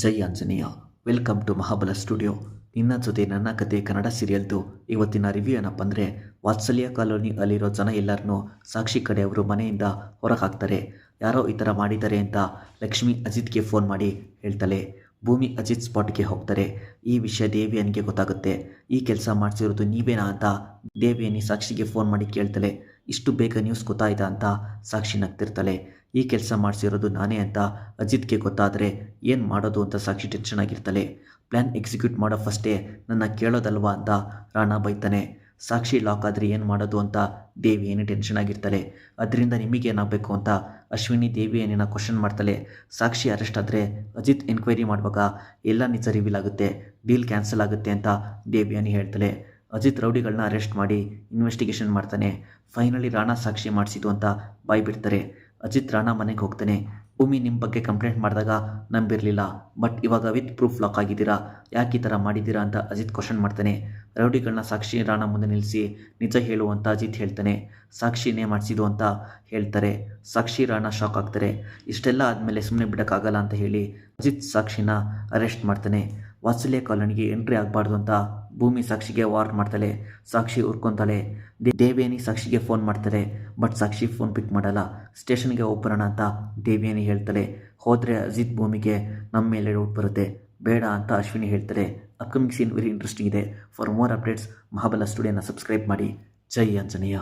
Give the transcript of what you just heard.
Jai Anjaneya. Welcome to Mahabala studio. ನಿನ್ನ ಜೊತೆ ನನ್ನ ಕತೆ ಕನ್ನಡ ಸೀರಿಯಲ್ದು ಇವತ್ತಿನ ರಿವ್ಯೂ ಏನಪ್ಪ ಅಂದರೆ ವಾತ್ಸಲ್ಯ ಕಾಲೋನಿ ಅಲ್ಲಿರೋ ಜನ ಎಲ್ಲರನ್ನೂ ಸಾಕ್ಷಿ ಕಡೆಯವರು ಮನೆಯಿಂದ ಹೊರಗೆ ಹಾಕ್ತಾರೆ ಯಾರೋ ಈ ಥರ ಮಾಡಿದ್ದಾರೆ ಅಂತ ಲಕ್ಷ್ಮಿ ಅಜಿತ್ಗೆ ಫೋನ್ ಮಾಡಿ ಹೇಳ್ತಾಳೆ. ಭೂಮಿ ಅಜಿತ್ ಸ್ಪಾಟ್ಗೆ ಹೋಗ್ತಾರೆ. ಈ ವಿಷಯ ದೇವಿಯನಿಗೆ ಗೊತ್ತಾಗುತ್ತೆ. ಈ ಕೆಲಸ ಮಾಡಿಸಿರೋದು ನೀವೇನಾ ಅಂತ ದೇವಿಯನಿ ಸಾಕ್ಷಿಗೆ ಫೋನ್ ಮಾಡಿ ಕೇಳ್ತಾಳೆ. ಇಷ್ಟು ಬೇಗ ನ್ಯೂಸ್ ಗೊತ್ತಾಯ್ತಾ ಅಂತ ಸಾಕ್ಷಿ ನಗ್ತಿರ್ತಾಳೆ. ಈ ಕೆಲಸ ಮಾಡಿಸಿರೋದು ನಾನೇ ಅಂತ ಅಜಿತ್ಗೆ ಗೊತ್ತಾದರೆ ಏನು ಮಾಡೋದು ಅಂತ ಸಾಕ್ಷಿ ಟೆನ್ಷನ್ ಆಗಿರ್ತಾಳೆ. ಪ್ಲ್ಯಾನ್ ಎಕ್ಸಿಕ್ಯೂಟ್ ಮಾಡೋ ಫಸ್ಟೇ ನನ್ನ ಕೇಳೋದಲ್ವಾ ಅಂತ ರಾಣಾ ಬೈತಾನೆ. ಸಾಕ್ಷಿ ಲಾಕ್ ಆದರೆ ಏನು ಮಾಡೋದು ಅಂತ ದೇವಿ ಏನೇ ಟೆನ್ಷನ್ ಆಗಿರ್ತಾಳೆ. ಅದರಿಂದ ನಿಮಗೇನಾಗಬೇಕು ಅಂತ ಅಶ್ವಿನಿ ದೇವಿ ಏನೇನ ಕ್ವಶನ್ ಮಾಡ್ತಾಳೆ. ಸಾಕ್ಷಿ ಅರೆಸ್ಟ್ ಆದರೆ ಅಜಿತ್ ಎನ್ಕ್ವೈರಿ ಮಾಡುವಾಗ ಎಲ್ಲ ನಿಜ ರಿವೀಲ್ ಆಗುತ್ತೆ ಡೀಲ್ ಕ್ಯಾನ್ಸಲ್ ಆಗುತ್ತೆ ಅಂತ ದೇವಿ ಅನಿ ಹೇಳ್ತಾಳೆ. ಅಜಿತ್ ರೌಡಿಗಳನ್ನ ಅರೆಸ್ಟ್ ಮಾಡಿ ಇನ್ವೆಸ್ಟಿಗೇಷನ್ ಮಾಡ್ತಾನೆ. ಫೈನಲಿ ರಾಣಾ ಸಾಕ್ಷಿ ಮಾಡಿಸಿತು ಅಂತ ಬಾಯ್ ಬಿಡ್ತಾರೆ ಅಜಿತ್ ರಾಣಾ ಮನೆಗೆ ಹೋಗ್ತೇನೆ. ಭೂಮಿ ನಿಮ್ಮ ಬಗ್ಗೆ ಕಂಪ್ಲೇಂಟ್ ಮಾಡಿದಾಗ ನಂಬಿರಲಿಲ್ಲ. ಬಟ್ ಇವಾಗ ವಿತ್ ಪ್ರೂಫ್ ಲಾಕ್ ಆಗಿದ್ದೀರಾ? ಯಾಕೆ ಈ ಥರ ಮಾಡಿದ್ದೀರಾ ಅಂತ ಅಜಿತ್ ಕ್ವಶನ್ ಮಾಡ್ತಾನೆ. ರೌಡಿಗಳನ್ನ ಸಾಕ್ಷಿ ರಾಣಾ ಮುಂದೆ ನಿಲ್ಲಿಸಿ ನಿಜ ಹೇಳು ಅಂತ ಅಜಿತ್ ಹೇಳ್ತಾನೆ. ಸಾಕ್ಷಿನೇ ಮಾಡಿಸಿದು ಅಂತ ಹೇಳ್ತಾರೆ. ಸಾಕ್ಷಿ ರಾಣಾ ಶಾಕ್ ಆಗ್ತಾರೆ. ಇಷ್ಟೆಲ್ಲ ಆದಮೇಲೆ ಸುಮ್ಮನೆ ಬಿಡೋಕ್ಕಾಗಲ್ಲ ಅಂತ ಹೇಳಿ ಅಜಿತ್ ಸಾಕ್ಷಿನ ಅರೆಸ್ಟ್ ಮಾಡ್ತಾನೆ. ವಾತ್ಸಲ್ಯ ಕಾಲೋನಿಗೆ ಎಂಟ್ರಿ ಆಗಬಾರ್ದು ಅಂತ ಭೂಮಿ ಸಾಕ್ಷಿಗೆ ವಾರ್ನ್ ಮಾಡ್ತಾಳೆ. ಸಾಕ್ಷಿ ಉರ್ಕೊತಾಳೆ ದೇ- ದೇವೇನಿ ಸಾಕ್ಷಿಗೆ ಫೋನ್ ಮಾಡ್ತಾರೆ. ಬಟ್ ಸಾಕ್ಷಿ ಫೋನ್ ಪಿಕ್ ಮಾಡಲ್ಲ. ಸ್ಟೇಷನ್ಗೆ ಹೋಗ್ಬರೋಣ ಅಂತ ದೇವಿಯನಿ ಹೇಳ್ತಾಳೆ. ಹೋದರೆ ಅಜಿತ್ ಭೂಮಿಗೆ ನಮ್ಮ ಮೇಲೆ ಡೌಟ್ ಬರುತ್ತೆ. ಬೇಡ ಅಂತ ಅಶ್ವಿನಿ ಹೇಳ್ತಾರೆ. ಅಪ್ಕಮಿಂಗ್ ಸೀನ್ ವೆರಿ ಇಂಟ್ರೆಸ್ಟಿಂಗ್ ಇದೆ. ಫಾರ್ ಮೋರ್ ಅಪ್ಡೇಟ್ಸ್ ಮಹಾಬಲ ಸ್ಟುಡಿಯೋನ ಸಬ್ಸ್ಕ್ರೈಬ್ ಮಾಡಿ. ಜೈ ಆಂಜನೇಯ.